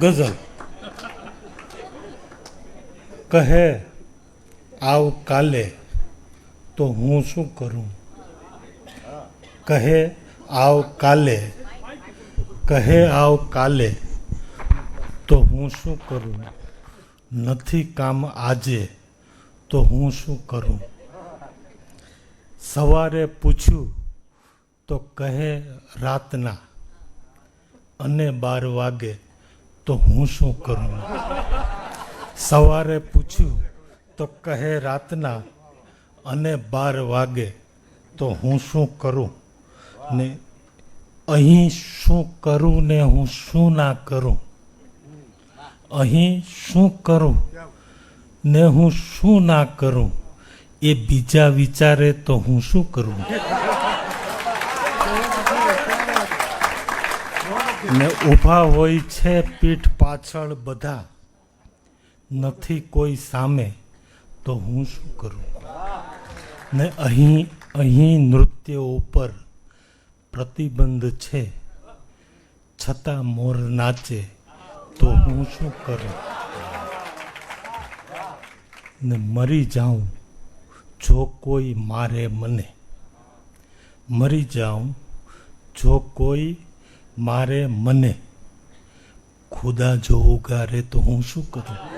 ગઝલ. કહે, આવ કાલે તો હું શું કરું? કહે, આવ કાલે. કહે, આવ કાલે તો હું શું કરું? નથી કામ આજે તો હું શું કરું? સવારે પૂછ્યું, તો કહે, રાતના અને બાર વાગે તો હું શું કરું? સવારે પૂછ્યું, તો કહે રાતના અને બાર વાગે તો હું શું કરું? ને, અહીં શું કરું ને હું શું ના કરું? અહીં શું કરું ને હું શું ના કરું? એ બીજા વિચારે તો હું શું કરું? ને ઊભા હોય છે પીઠ પાછળ બધા. નથી કોઈ સામે, તો હું શું કરું? ને અહીં અહીં નૃત્ય ઉપર પ્રતિબંધ છે. છતાં મોર નાચે, તો હું શું કરું? ને મરી જાઉં, જો કોઈ મારે મને. મરી જાઉં, જો કોઈ મારે મને ખુદા જો ઉગારે તો હું શું કરું?